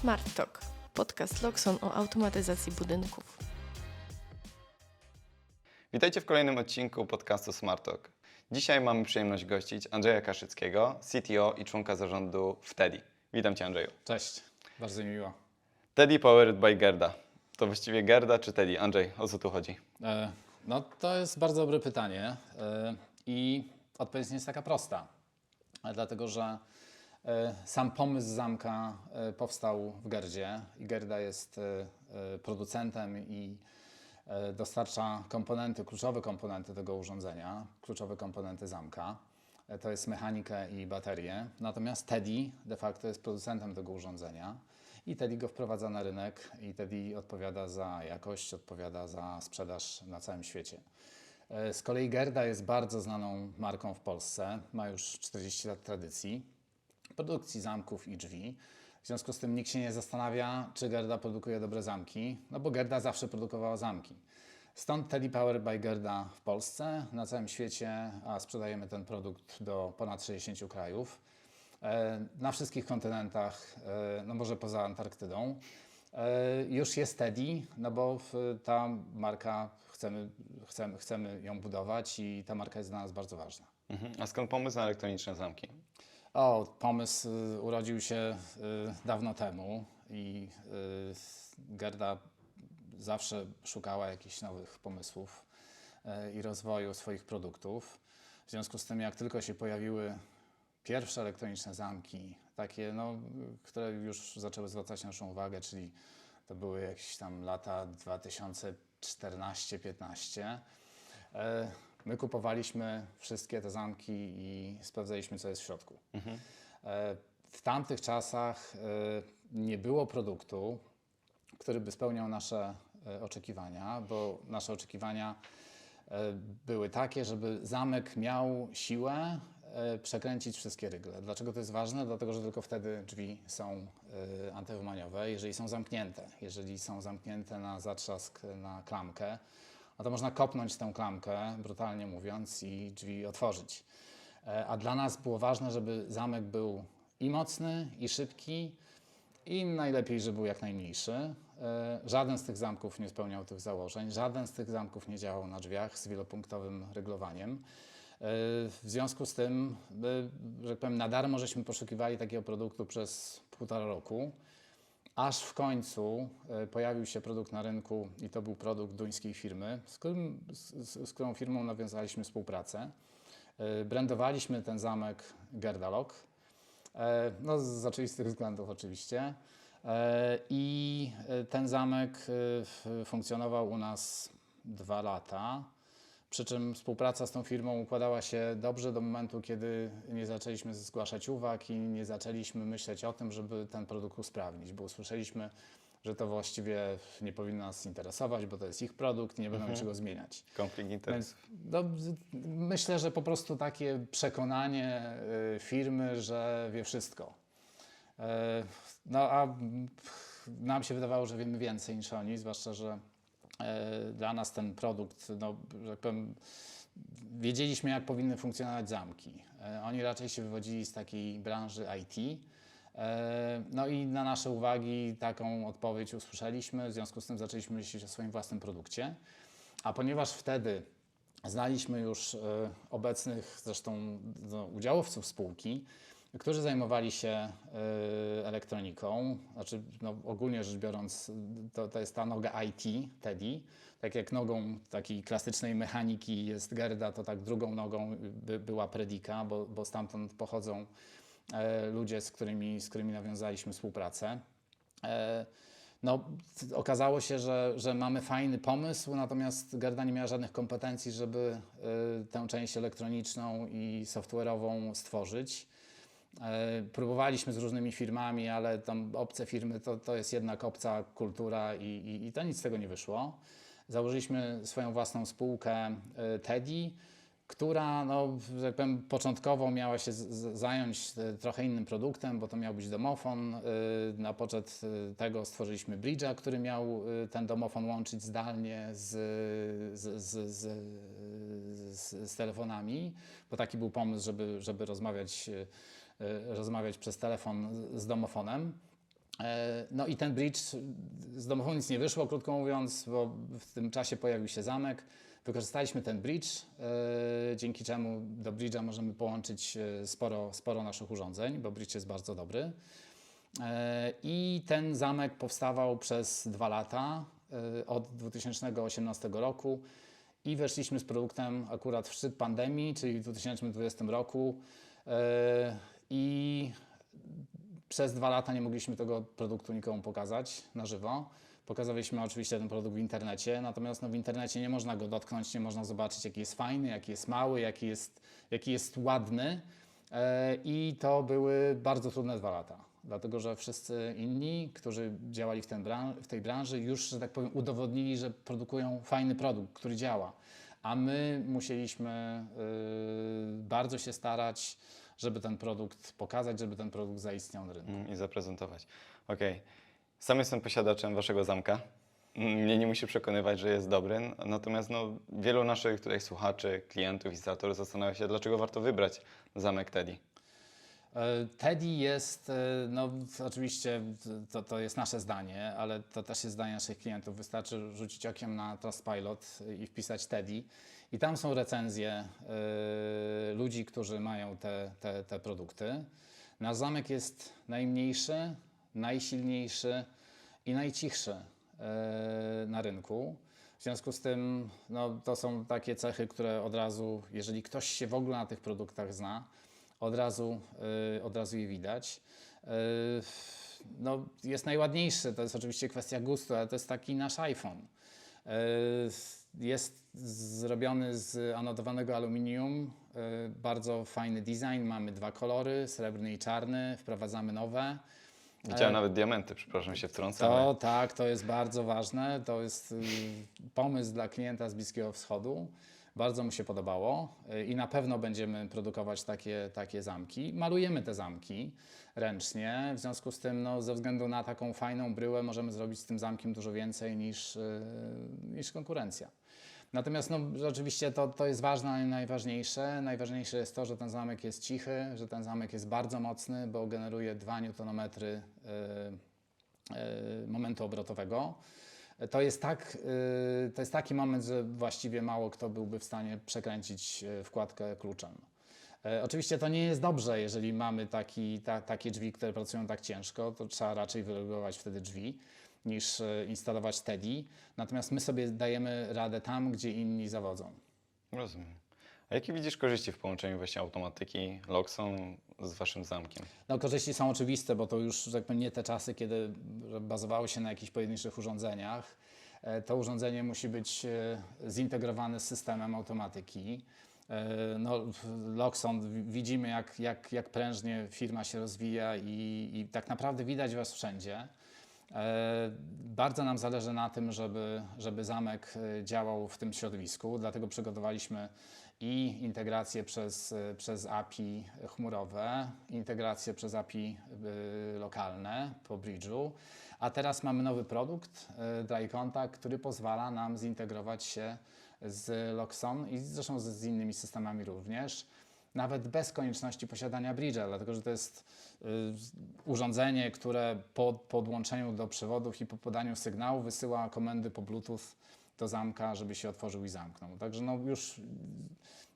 Smart Talk, podcast Loxon o automatyzacji budynków. Witajcie w kolejnym odcinku podcastu Smart Talk. Dzisiaj mamy przyjemność gościć Andrzeja Kaszyckiego, CTO i członka zarządu w Teddy. Witam Cię Andrzeju. Cześć, bardzo mi miło. Teddy Powered by Gerda. To właściwie Gerda czy Teddy? Andrzej, o co tu chodzi? E, no to jest bardzo dobre pytanie e, i odpowiedź nie jest taka prosta, e, dlatego że sam pomysł zamka e, powstał w Gerdzie i Gerda jest e, e, producentem i e, dostarcza komponenty, kluczowe komponenty tego urządzenia, kluczowe komponenty zamka. E, To jest mechanika i baterie. Natomiast Teddy de facto jest producentem tego urządzenia i Teddy go wprowadza na rynek i Teddy odpowiada za jakość, odpowiada za sprzedaż na całym świecie. E, Z kolei Gerda jest bardzo znaną marką w Polsce, ma już 40 lat tradycji produkcji zamków i drzwi. W związku z tym nikt się nie zastanawia, czy Gerda produkuje dobre zamki, no bo Gerda zawsze produkowała zamki. Stąd Teddy Power by Gerda w Polsce, na całym świecie, a sprzedajemy ten produkt do ponad 60 krajów. E, Na wszystkich kontynentach, e, no może poza Antarktydą, e, już jest Teddy, no bo ta marka, chcemy, chcemy, chcemy ją budować i ta marka jest dla nas bardzo ważna. Mhm. A skąd pomysł na elektroniczne zamki? O, pomysł y, urodził się y, dawno temu i y, Gerda zawsze szukała jakichś nowych pomysłów i rozwoju swoich produktów. W związku z tym, jak tylko się pojawiły pierwsze elektroniczne zamki, takie, no, które już zaczęły zwracać naszą uwagę, czyli to były jakieś tam lata 2014-15, E, My kupowaliśmy wszystkie te zamki i sprawdzaliśmy, co jest w środku. E, W tamtych czasach e, nie było produktu, który by spełniał nasze e, oczekiwania, bo nasze oczekiwania były takie, żeby zamek miał siłę przekręcić wszystkie rygle. Dlaczego to jest ważne? Dlatego, że tylko wtedy drzwi są antywymaniowe, jeżeli są zamknięte. Jeżeli są zamknięte na zatrzask, na klamkę, no to można kopnąć tę klamkę, brutalnie mówiąc, i drzwi otworzyć. E, A dla nas było ważne, żeby zamek był i mocny, i szybki, i najlepiej, żeby był jak najmniejszy. E, Żaden z tych zamków nie spełniał tych założeń, żaden z tych zamków nie działał na drzwiach z wielopunktowym reglowaniem. E, W związku z tym, że tak powiem, na darmo żeśmy poszukiwali takiego produktu przez półtora roku. Aż w końcu e, pojawił się produkt na rynku i to był produkt duńskiej firmy, z, którym, z, z, którą firmą nawiązaliśmy współpracę. E, Brandowaliśmy ten zamek Gerdalok, e, no z oczywistych względów oczywiście. I ten zamek funkcjonował u nas dwa lata. Przy czym współpraca z tą firmą układała się dobrze do momentu, kiedy nie zaczęliśmy zgłaszać uwag i nie zaczęliśmy myśleć o tym, żeby ten produkt usprawnić, bo usłyszeliśmy, że to właściwie nie powinno nas interesować, bo to jest ich produkt i nie będą niczego zmieniać. Konflikt interesów. no, myślę, że po prostu takie przekonanie y, firmy, że wie wszystko. E, No a nam się wydawało, że wiemy więcej niż oni, zwłaszcza, że dla nas ten produkt, no, że tak powiem, wiedzieliśmy, jak powinny funkcjonować zamki. E, Oni raczej się wywodzili z takiej branży IT. E, No i na nasze uwagi taką odpowiedź usłyszeliśmy, w związku z tym zaczęliśmy myśleć o swoim własnym produkcie. A ponieważ wtedy znaliśmy już e, obecnych zresztą no, udziałowców spółki, którzy zajmowali się e, elektroniką, znaczy no, ogólnie rzecz biorąc, to, to jest ta noga IT, TEDI. Tak jak nogą takiej klasycznej mechaniki jest Gerda, to tak drugą nogą by, była Predika, bo, bo stamtąd pochodzą e, ludzie, z którymi, z którymi nawiązaliśmy współpracę. E, No, okazało się, że, że mamy fajny pomysł, natomiast Gerda nie miała żadnych kompetencji, żeby y, tę część elektroniczną i software'ową stworzyć. E, Próbowaliśmy z różnymi firmami, ale tam obce firmy to, to jest jednak obca kultura i, i, i to nic z tego nie wyszło. Założyliśmy swoją własną spółkę e, Teddy, która no, że tak powiem, początkowo miała się zająć e, trochę innym produktem, bo to miał być domofon. Na poczet tego stworzyliśmy Bridge'a, który miał ten domofon łączyć zdalnie z, z, z, z, z, telefonami, bo taki był pomysł, żeby, żeby rozmawiać, rozmawiać przez telefon z domofonem. E, No i ten bridge, z domofonu nic nie wyszło, krótko mówiąc, bo w tym czasie pojawił się zamek. Wykorzystaliśmy ten bridge, e, dzięki czemu do bridge'a możemy połączyć e, sporo, sporo naszych urządzeń, bo bridge jest bardzo dobry. I ten zamek powstawał przez dwa lata, od 2018 roku i weszliśmy z produktem akurat w szczyt pandemii, czyli w 2020 roku. I przez dwa lata nie mogliśmy tego produktu nikomu pokazać na żywo. Pokazaliśmy oczywiście ten produkt w internecie, natomiast no, w internecie nie można go dotknąć, nie można zobaczyć, jaki jest fajny, jaki jest mały, jaki jest, jaki jest ładny. E, I to były bardzo trudne dwa lata, dlatego że wszyscy inni, którzy działali w, bran- w tej branży, już, że tak powiem, udowodnili, że produkują fajny produkt, który działa. A my musieliśmy y, bardzo się starać, żeby ten produkt pokazać, żeby ten produkt zaistniał na rynku. Mm, i zaprezentować. Okej. Sam jestem posiadaczem waszego zamka. Mm, Mnie nie musi przekonywać, że jest dobry. Natomiast no, wielu naszych tutaj słuchaczy, klientów, instalatorów zastanawia się, dlaczego warto wybrać zamek Teddy. E, Teddy jest, e, no oczywiście to, to jest nasze zdanie, ale to też jest zdanie naszych klientów. Wystarczy rzucić okiem na Trustpilot i wpisać Teddy i tam są recenzje e, ludzi, którzy mają te, te, te produkty. Nasz zamek jest najmniejszy, najsilniejszy i najcichszy e, na rynku. W związku z tym no, to są takie cechy, które od razu, jeżeli ktoś się w ogóle na tych produktach zna, od razu, y, od razu je widać. Y, no, jest najładniejszy, to jest oczywiście kwestia gustu, ale to jest taki nasz iPhone. Y, jest zrobiony z anodowanego aluminium, bardzo fajny design, mamy dwa kolory, srebrny i czarny, wprowadzamy nowe. Widziałem nawet diamenty, przepraszam się wtrącę. To tak, to jest bardzo ważne. To jest pomysł dla klienta z Bliskiego Wschodu. Bardzo mu się podobało y, i na pewno będziemy produkować takie, takie zamki. Malujemy te zamki ręcznie, w związku z tym no, ze względu na taką fajną bryłę możemy zrobić z tym zamkiem dużo więcej niż, y, niż konkurencja. Natomiast no, oczywiście to, to jest ważne i najważniejsze. Najważniejsze jest to, że ten zamek jest cichy, że ten zamek jest bardzo mocny, bo generuje 2 Nm y, momentu obrotowego. To jest, tak, y, to jest taki moment, że właściwie mało kto byłby w stanie przekręcić y, wkładkę kluczem. E, Oczywiście to nie jest dobrze, jeżeli mamy taki, ta, takie drzwi, które pracują tak ciężko, to trzeba raczej wyregulować wtedy drzwi niż e, instalować TEDI. Natomiast my sobie dajemy radę tam, gdzie inni zawodzą. Rozumiem. A jakie widzisz korzyści w połączeniu właśnie automatyki Loxon z waszym zamkiem? No, korzyści są oczywiste, bo to już tak powiem, nie te czasy, kiedy bazowały się na jakichś pojedynczych urządzeniach. E, To urządzenie musi być e, zintegrowane z systemem automatyki. E, No, Loxon wi- widzimy, jak, jak, jak prężnie firma się rozwija i, i tak naprawdę widać Was wszędzie. Bardzo nam zależy na tym, żeby, żeby zamek działał w tym środowisku, dlatego przygotowaliśmy i integrację przez, przez API chmurowe, integrację przez API y, lokalne po Bridge'u, a teraz mamy nowy produkt, y, Dry Contact, który pozwala nam zintegrować się z Loxon i zresztą z, z innymi systemami również, nawet bez konieczności posiadania Bridge'a, dlatego że to jest y, urządzenie, które po podłączeniu do przewodów i po podaniu sygnału wysyła komendy po Bluetooth do zamka, żeby się otworzył i zamknął. Także no już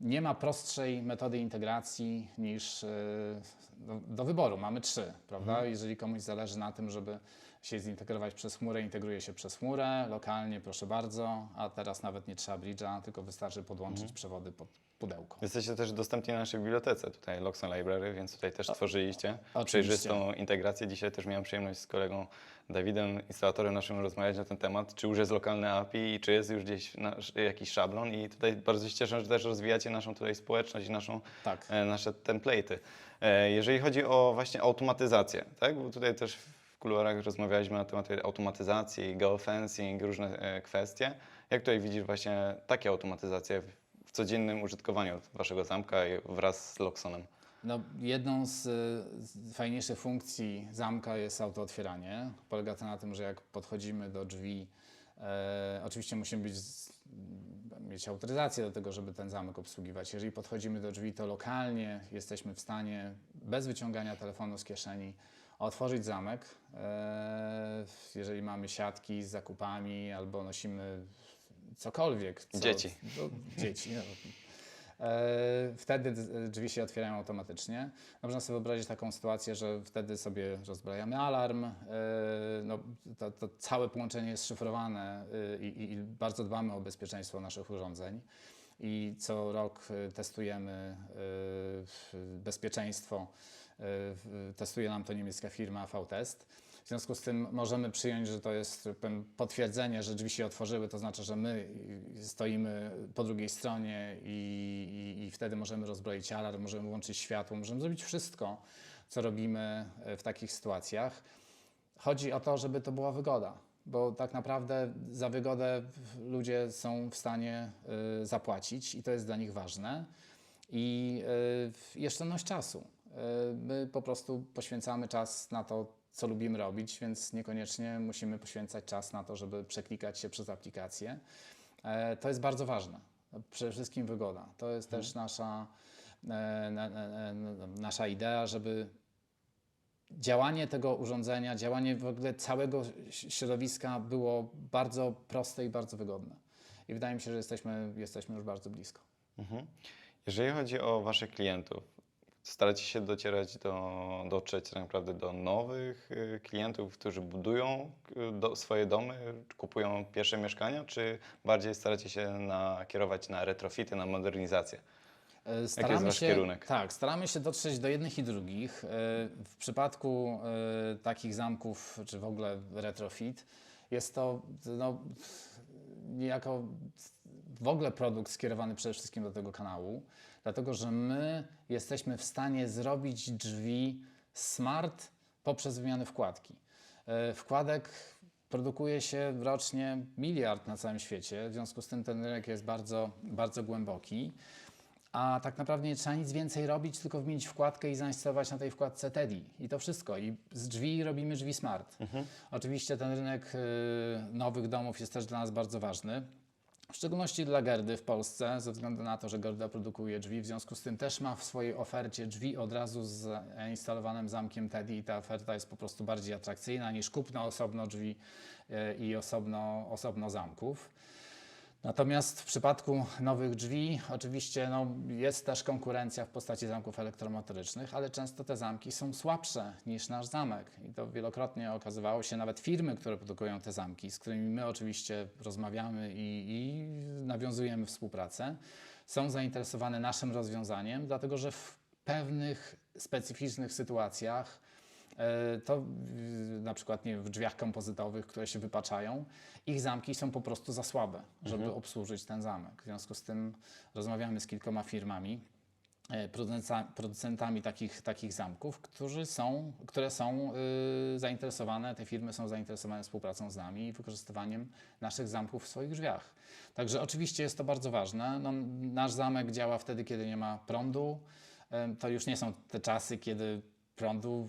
nie ma prostszej metody integracji niż y, do, do wyboru. Mamy trzy, prawda? Jeżeli komuś zależy na tym, żeby się zintegrować przez chmurę, integruje się przez chmurę, lokalnie proszę bardzo, a teraz nawet nie trzeba bridge'a, tylko wystarczy podłączyć przewody pod pudełko. Jesteście też dostępni na naszej bibliotece, tutaj Loxon Library, więc tutaj też tworzyliście oczywiście. przejrzystą integrację. Dzisiaj też miałem przyjemność z kolegą Dawidem, instalatorem naszym, rozmawiać na ten temat, czy już jest lokalne API i czy jest już gdzieś nasz, jakiś szablon i tutaj bardzo się cieszę, że też rozwijacie naszą tutaj społeczność i naszą, Tak. e, nasze template'y. E, jeżeli chodzi o właśnie automatyzację, tak? bo tutaj też kuluarach rozmawialiśmy na temat automatyzacji, geofencing, różne e, kwestie. Jak tutaj widzisz właśnie takie automatyzacje w, codziennym użytkowaniu waszego zamka wraz z Loxonem? No, jedną z, z fajniejszych funkcji zamka jest autootwieranie. Polega to na tym, że jak podchodzimy do drzwi, e, oczywiście musimy być mieć autoryzację do tego, żeby ten zamek obsługiwać. Jeżeli podchodzimy do drzwi, to lokalnie jesteśmy w stanie bez wyciągania telefonu z kieszeni otworzyć zamek. E, jeżeli mamy siatki z zakupami albo nosimy cokolwiek. Co, Dzieci. No, dzieci. No. E, Wtedy drzwi się otwierają automatycznie. Można sobie wyobrazić taką sytuację, że wtedy sobie rozbrajamy alarm. e, No, to, to całe połączenie jest szyfrowane e, i, i- bardzo dbamy o bezpieczeństwo naszych urządzeń. I co rok e, testujemy w- bezpieczeństwo. E, Testuje nam to niemiecka firma V-Test. W związku z tym możemy przyjąć, że to jest potwierdzenie, że drzwi się otworzyły, to znaczy, że my stoimy po drugiej stronie i, i, i wtedy możemy rozbroić alarm, możemy włączyć światło, możemy zrobić wszystko, co robimy e, w takich sytuacjach. Chodzi o to, żeby to była wygoda, bo tak naprawdę za wygodę ludzie są w stanie y, zapłacić i to jest dla nich ważne. I y, i czasu. My po prostu poświęcamy czas na to, co lubimy robić, więc niekoniecznie musimy poświęcać czas na to, żeby przeklikać się przez aplikację. E, To jest bardzo ważne. Przede wszystkim wygoda. To jest też nasza, e, na, na, na, nasza idea, żeby działanie tego urządzenia, działanie w ogóle całego środowiska było bardzo proste i bardzo wygodne. I wydaje mi się, że jesteśmy, jesteśmy już bardzo blisko. Mhm. Jeżeli chodzi o Waszych klientów, staracie się docierać do, dotrzeć tak naprawdę do nowych y, klientów, którzy budują y, do, swoje domy, kupują pierwsze mieszkania, czy bardziej staracie się nakierować na retrofity, na modernizację? E, Staramy wasz się, kierunek? Tak, staramy się dotrzeć do jednych i drugich. E, W przypadku e, takich zamków, czy w ogóle retrofit, jest to no, niejako w ogóle produkt skierowany przede wszystkim do tego kanału, dlatego że my jesteśmy w stanie zrobić drzwi smart poprzez wymianę wkładki. E, Wkładek produkuje się rocznie miliard na całym świecie, w związku z tym ten rynek jest bardzo, bardzo głęboki. A tak naprawdę nie trzeba nic więcej robić, tylko wymienić wkładkę i zainstalować na tej wkładce TEDI. I to wszystko. I z drzwi robimy drzwi smart. Oczywiście ten rynek y, nowych domów jest też dla nas bardzo ważny. W szczególności dla Gerdy w Polsce, ze względu na to, że Gerda produkuje drzwi, w związku z tym też ma w swojej ofercie drzwi od razu z zainstalowanym zamkiem TEDI i ta oferta jest po prostu bardziej atrakcyjna niż kupno osobno drzwi y, i osobno, osobno zamków. Natomiast w przypadku nowych drzwi oczywiście no, jest też konkurencja w postaci zamków elektromotorycznych, ale często te zamki są słabsze niż nasz zamek. I to wielokrotnie okazywało się, nawet firmy, które produkują te zamki, z którymi my oczywiście rozmawiamy i, i nawiązujemy współpracę, są zainteresowane naszym rozwiązaniem, dlatego że w pewnych specyficznych sytuacjach to y, na przykład nie, wiem, w drzwiach kompozytowych, które się wypaczają, ich zamki są po prostu za słabe, żeby obsłużyć ten zamek. W związku z tym rozmawiamy z kilkoma firmami, e, producentami takich, takich zamków, którzy są, które są y, zainteresowane, te firmy są zainteresowane współpracą z nami i wykorzystywaniem naszych zamków w swoich drzwiach. Także oczywiście jest to bardzo ważne. No, nasz zamek działa wtedy, kiedy nie ma prądu. Em, To już nie są te czasy, kiedy prądu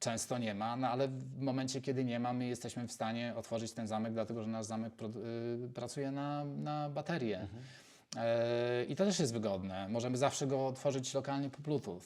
często nie ma, no ale w momencie, kiedy nie ma, my jesteśmy w stanie otworzyć ten zamek, dlatego że nasz zamek y, pracuje na, na baterię. E, I to też jest wygodne. Możemy zawsze go otworzyć lokalnie po Bluetooth.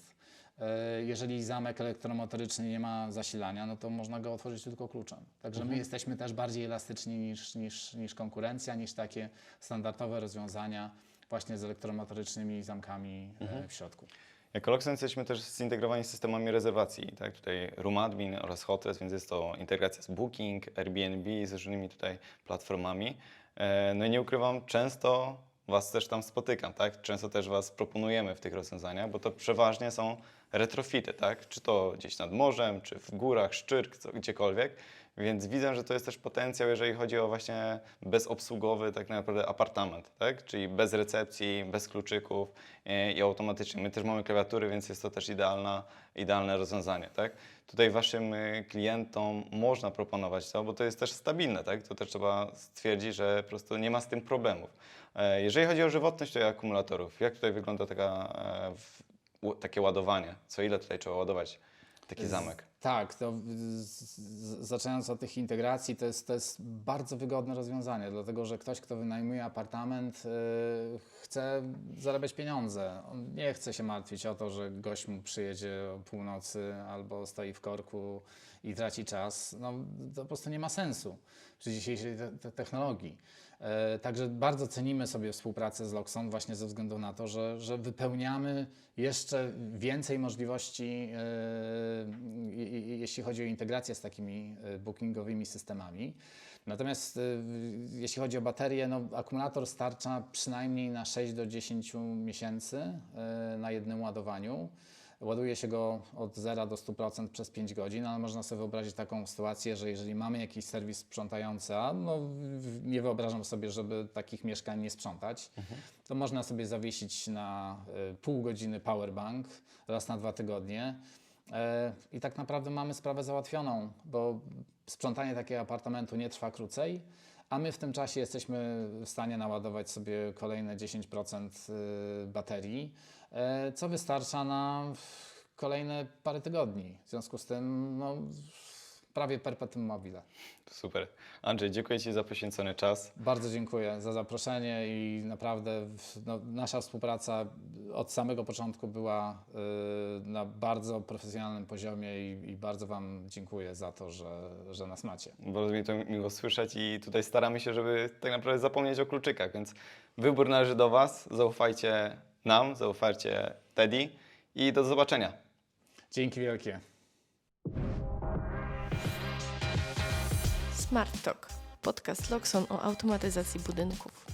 E, Jeżeli zamek elektromotoryczny nie ma zasilania, no to można go otworzyć tylko kluczem. Także my jesteśmy też bardziej elastyczni niż, niż, niż konkurencja, niż takie standardowe rozwiązania właśnie z elektromotorycznymi zamkami e, w środku. Jako Loxen jesteśmy też zintegrowani z systemami rezerwacji, tak? Tutaj Room Admin oraz Hotels, więc jest to integracja z Booking, Airbnb, z różnymi tutaj platformami. E, No i nie ukrywam, często Was też tam spotykam, tak? Często też Was proponujemy w tych rozwiązaniach, bo to przeważnie są retrofity, tak? Czy to gdzieś nad morzem, czy w górach, Szczyrk, co, gdziekolwiek. Więc widzę, że to jest też potencjał, jeżeli chodzi o właśnie bezobsługowy tak naprawdę apartament, tak? Czyli bez recepcji, bez kluczyków e, i automatycznie. My też mamy klawiatury, więc jest to też idealna, idealne rozwiązanie, tak? Tutaj waszym e, klientom można proponować to, bo to jest też stabilne, tak? To też trzeba stwierdzić, że po prostu nie ma z tym problemów. E, Jeżeli chodzi o żywotność tych akumulatorów, jak tutaj wygląda taka, takie ładowanie? Co ile tutaj trzeba ładować taki zamek. Tak, to zaczynając od tych integracji, to jest, to jest bardzo wygodne rozwiązanie, dlatego że ktoś, kto wynajmuje apartament, y, chce zarabiać pieniądze. On nie chce się martwić o to, że gość mu przyjedzie o północy albo stoi w korku i traci czas. No, to po prostu nie ma sensu przy dzisiejszej te, te technologii. E, Także bardzo cenimy sobie współpracę z Loxon właśnie ze względu na to, że, że wypełniamy jeszcze więcej możliwości, e, jeśli chodzi o integrację z takimi e, bookingowymi systemami. Natomiast e, jeśli chodzi o baterię, no, akumulator starcza przynajmniej na 6 do 10 miesięcy e, na jednym ładowaniu. Ładuje się go od 0 do 100% przez 5 godzin, ale można sobie wyobrazić taką sytuację, że jeżeli mamy jakiś serwis sprzątający, a no, nie wyobrażam sobie, żeby takich mieszkań nie sprzątać, to można sobie zawiesić na y, pół godziny powerbank raz na dwa tygodnie. E, I tak naprawdę mamy sprawę załatwioną, bo sprzątanie takiego apartamentu nie trwa krócej, a my w tym czasie jesteśmy w stanie naładować sobie kolejne 10% y, baterii, e, co wystarcza na kolejne parę tygodni. W związku z tym no, prawie perpetuum mobile. Super. Andrzej, dziękuję Ci za poświęcony czas. Bardzo dziękuję za zaproszenie i naprawdę no, nasza współpraca od samego początku była y, na bardzo profesjonalnym poziomie i, i bardzo Wam dziękuję za to, że, że nas macie. Bardzo mi to miło słyszeć i tutaj staramy się, żeby tak naprawdę zapomnieć o kluczykach, więc wybór należy do Was. Zaufajcie nam, zaufajcie Teddy i do zobaczenia. Dzięki wielkie. Smart Talk. Podcast Loxon o automatyzacji budynków.